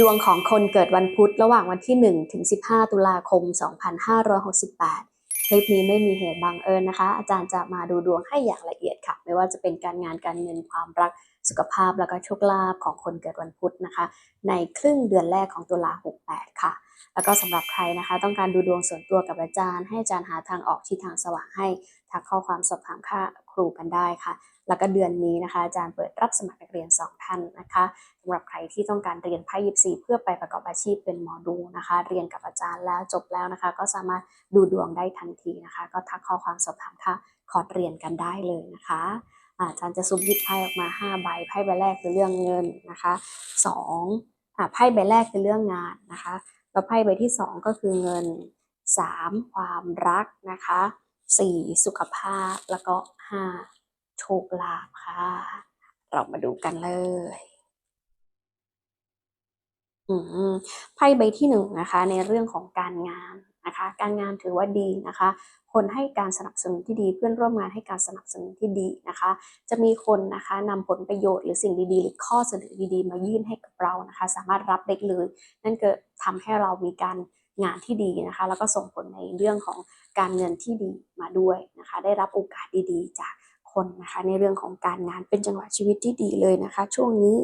ดวงของคนเกิดวันพุธระหว่างวันที่ 1 ถึง 15 ตุลาคม 2568 คลิปนี้ไม่มีเหตุบังเอิญนะคะ อาจารย์จะมาดูดวงให้อย่างละเอียดค่ะ ไม่ว่าจะเป็นการงานการเงินความรักสุขภาพแล้วก็โชคลาภของคนเกิดวันพุธนะคะ ในครึ่งเดือนแรกของตุลา68 ค่ะ แล้วก็สำหรับใครนะคะ ต้องการดูดวงส่วนตัวกับอาจารย์ ให้อาจารย์หาทางออกที่ทางสว่างให้ทักข้อความสอบถามค่าครูกันได้ค่ะ แล้วก็เดือนนี้นะคะ อาจารย์เปิดรับสมัครนักเรียน 2 ท่านนะคะสำหรับใครที่ต้องการเรียนไพ่ยิปซีเพื่อไปประกอบอาชีพเป็นหมอดูนะคะ เรียนกับอาจารย์แล้วจบแล้วนะคะ ก็สามารถดูดวงได้ทันทีนะคะ ก็ทักข้อความสอบถามค่าคอร์สเรียนกันได้เลยนะคะอาจารย์จะซุปหยิบไพ่ออกมา 5 ใบไพ่ใบแรกคือเรื่องเงินนะคะ2อ่าไพ่ใบแรกคือเรื่องงานนะคะ แล้วไพ่ใบที่ 2 ก็คือเงิน 3 ความรักนะคะ 4 สุขภาพแล้วก็ 5 โชคลาภค่ะ เรามาดูกันเลยไพ่ใบที่หนึ่งนะคะ ในเรื่องของการงาน นะคะ การงานถือว่าดีนะคะ คนให้การสนับสนุนที่ดี เพื่อนร่วมงานให้การสนับสนุนที่ดีนะคะ จะมีคนนะคะนำผลประโยชน์หรือสิ่งดีๆ หรือข้อเสนอดีๆ มายื่นให้กับเรานะคะ สามารถรับได้เลย นั่นก็ทำให้เรามีการงานที่ดีนะคะ แล้วก็ส่งผลในเรื่องของการเงินที่ดีมาด้วยนะคะ ได้รับโอกาสดีๆ จากคนนะคะในเรื่องของการงานเป็นจังหวะชีวิตที่ดีเลยนะคะ ช่วงนี้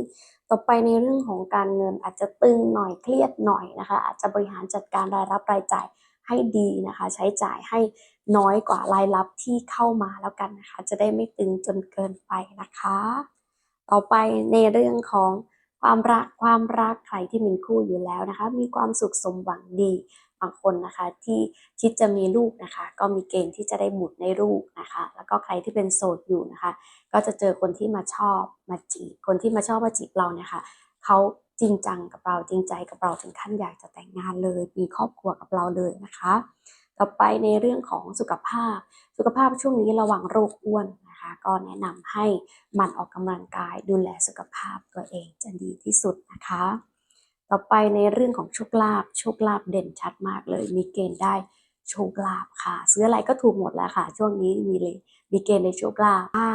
ต่อไปในเรื่องของการเงินอาจจะตึงหน่อยเครียดหน่อยนะคะ อาจจะบริหารจัดการรายรับรายจ่ายให้ดีนะคะ ใช้จ่ายให้น้อยกว่ารายรับที่เข้ามาแล้วกันนะคะ จะได้ไม่ตึงจนเกินไปนะคะ ต่อไปในเรื่องของความรักความรักใครที่มีคู่อยู่แล้วนะคะ มีความสุขสมหวังดี บางคนนะคะที่คิดจะมีลูกนะคะ ก็มีเกณฑ์ที่จะได้บุตรในลูกนะคะ แล้วก็ใครที่เป็นโสดอยู่นะคะ ก็จะเจอคนที่มาชอบมาจีบคนที่มาชอบมาจีบเราเนี่ยค่ะเขาจริงจังกับเราจริงใจกับเราถึงขั้นอยากจะแต่งงานเลย มีครอบครัวกับเราเลยนะคะ ต่อไปในเรื่องของสุขภาพ สุขภาพช่วงนี้ระวังโรคอ้วนนะคะ ก็แนะนำให้มันออกกำลังกายดูแลสุขภาพตัวเองจะดีที่สุดนะคะ ต่อไปในเรื่องของโชคลาภโชคลาภเด่นชัดมากเลย มีเกณฑ์ได้โชคลาภค่ะ ซื้ออะไรก็ถูกหมดแล้วค่ะ ช่วงนี้มีเลยมีเกณฑ์ในโชคลาภอ่า